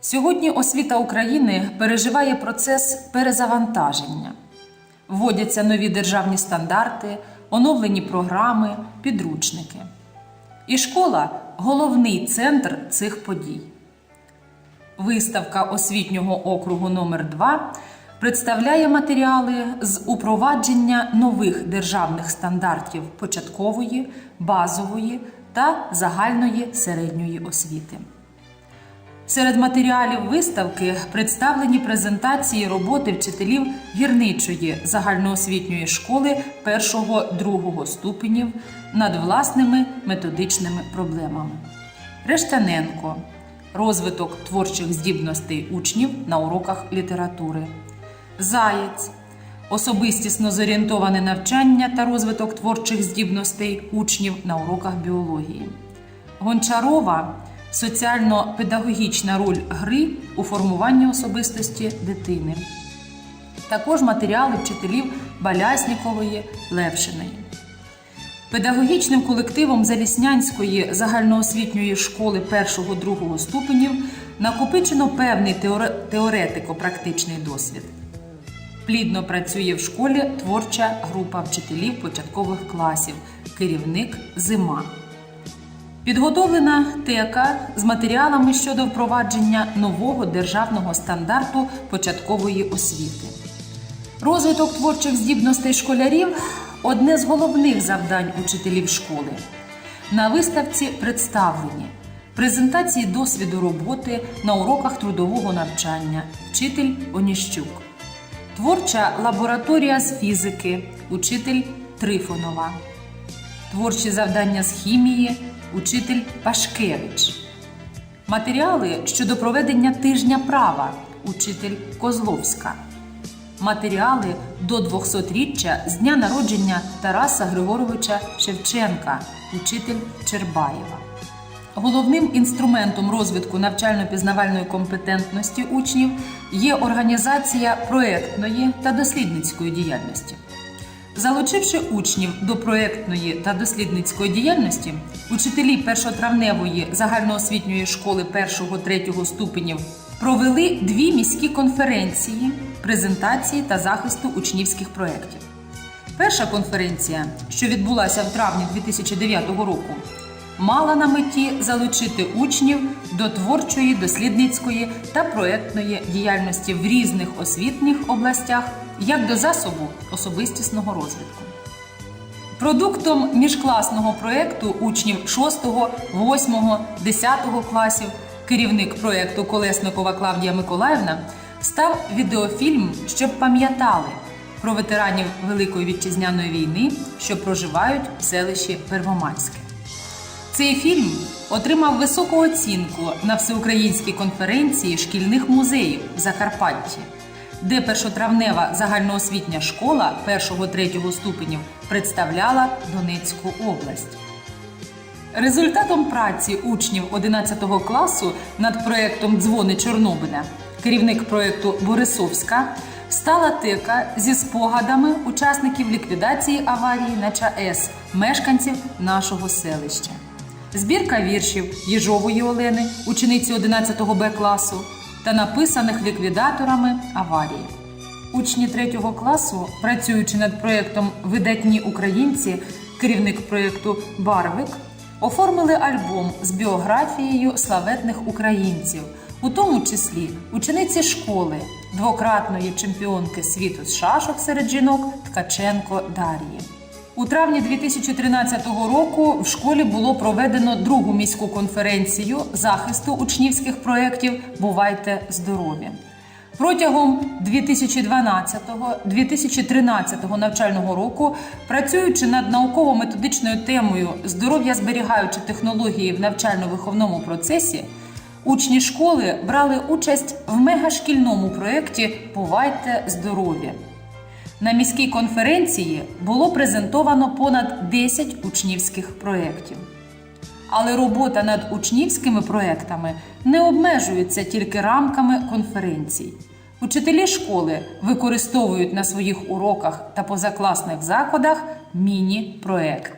Сьогодні освіта України переживає процес перезавантаження. Вводяться нові державні стандарти, оновлені програми, підручники. І школа головний центр цих подій. Виставка освітнього округу номер 2 представляє матеріали з упровадження нових державних стандартів початкової, базової та загальної середньої освіти. Серед матеріалів виставки представлені презентації роботи вчителів гірничої загальноосвітньої школи першого-другого ступенів над власними методичними проблемами. Рештаненко розвиток творчих здібностей учнів на уроках літератури. Заєць особистісно зорієнтоване навчання та розвиток творчих здібностей учнів на уроках біології. Гончарова соціально-педагогічна роль гри у формуванні особистості дитини. Також матеріали вчителів Баляснікової Левшиної. Педагогічним колективом Заліснянської загальноосвітньої школи 1-2 ступенів накопичено певний теоретико-практичний досвід. Плідно працює в школі творча група вчителів початкових класів, керівник зима. Підготовлена тека з матеріалами щодо впровадження нового державного стандарту початкової освіти. Розвиток творчих здібностей школярів одне з головних завдань учителів школи. На виставці представлені презентації досвіду роботи на уроках трудового навчання, вчитель Оніщук, творча лабораторія з фізики, учитель Трифонова, творчі завдання з хімії, учитель Пашкевич. Матеріали щодо проведення тижня права, учитель Козловська. Матеріали до 200-річчя з дня народження Тараса Григоровича Шевченка, учитель Чербаєва. Головним інструментом розвитку навчально-пізнавальної компетентності учнів є організація проєктної та дослідницької діяльності. Залучивши учнів до проєктної та дослідницької діяльності, учителі першотравневої загальноосвітньої школи 1-3 ступенів провели дві міські конференції презентації та захисту учнівських проєктів. Перша конференція, що відбулася в травні 2009 року, мала на меті залучити учнів до творчої, дослідницької та проєктної діяльності в різних освітніх областях як до засобу особистісного розвитку. Продуктом міжкласного проєкту учнів 6, 8, 10 класів, керівник проєкту Колесникова Клавдія Миколаївна, став відеофільм, щоб пам'ятали про ветеранів Великої вітчизняної війни, що проживають в селищі Первомайське. Цей фільм отримав високу оцінку на всеукраїнській конференції шкільних музеїв в Закарпатті, де першотравнева загальноосвітня школа 1-3 ступенів представляла Донецьку область. Результатом праці учнів 11 класу над проєктом Дзвони Чорнобиля, керівник проєкту Борисовська, стала тика зі спогадами учасників ліквідації аварії на ЧАЕС, мешканців нашого селища. Збірка віршів Єжової Олени, учениці 11 Б класу, та написаних ліквідаторами аварії. Учні 3 класу, працюючи над проєктом Видатні українці, керівник проєкту Барвик, оформили альбом з біографією славетних українців, у тому числі учениці школи, двократної чемпіонки світу з шашок серед жінок Ткаченко Дар'ї. У травні 2013 року в школі було проведено другу міську конференцію захисту учнівських проєктів Бувайте здорові. Протягом 2012-2013 навчального року, працюючи над науково-методичною темою здоров'я зберігаючи технології в навчально-виховному процесі, учні школи брали участь в мегашкільному проєкті Бувайте здорові. На міській конференції було презентовано понад 10 учнівських проєктів. Але робота над учнівськими проєктами не обмежується тільки рамками конференцій. Учителі школи використовують на своїх уроках та позакласних заходах міні-проекти.